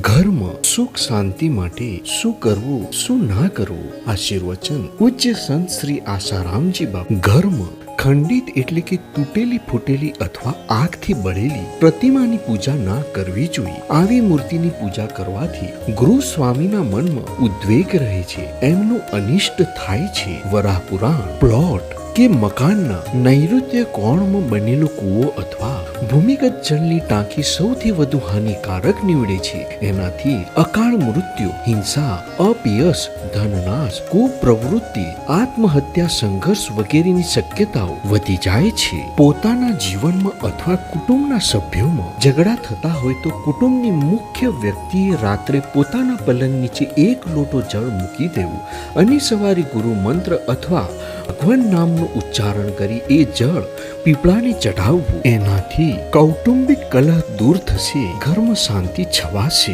ઘરમાં સુખ શાંતિ માટે શું કરવું, શું ના કરવું? આશીર્વચન પૂજ્ય સંત શ્રી આસારામજી બાબા ઘરમાં ખંડિત એટલે કે તૂટેલી ફૂટેલી અથવા આગથી બળેલી પ્રતિમાની પૂજા ના કરવી જોઈએ. આવી મૂર્તિની પૂજા કરવાથી ગૃહ સ્વામીના મનમાં ઉદ્વેગ રહે છે. એમનું અનિષ્ટ થાય છે. વરાહ પુરાણ પ્લોટ કે મકાનના નૈઋત્ય કોણમાં બનેલો કૂવો અથવા ભૂમિગત જળની ટાંકી સૌથી વધુ હાનિકારક નીવડે છે. એનાથી અકાળ મૃત્યુ, હિંસા, અપિયસ, ધનનાશ, કુપ્રવૃત્તિ, આત્મહત્યા, સંઘર્ષ વગેરેની શક્યતાઓ વધી જાય છે. પોતાના જીવનમાં અથવા કુટુંબના સભ્યોમાં ઝઘડા થતા હોય તો કુટુંબની મુખ્ય વ્યક્તિએ રાત્રે પોતાના પલંગ નીચે એક લોટો જળ મૂકી દેવું. અને સવારે ગુરુ મંત્ર અથવા ભગવાન નામનું ઉચ્ચારણ કરી એ જળ પીપળાને ચઢાવવું. એનાથી કૌટુંબિક કલહ દૂર થશે, ઘરમાં શાંતિ છવાશે.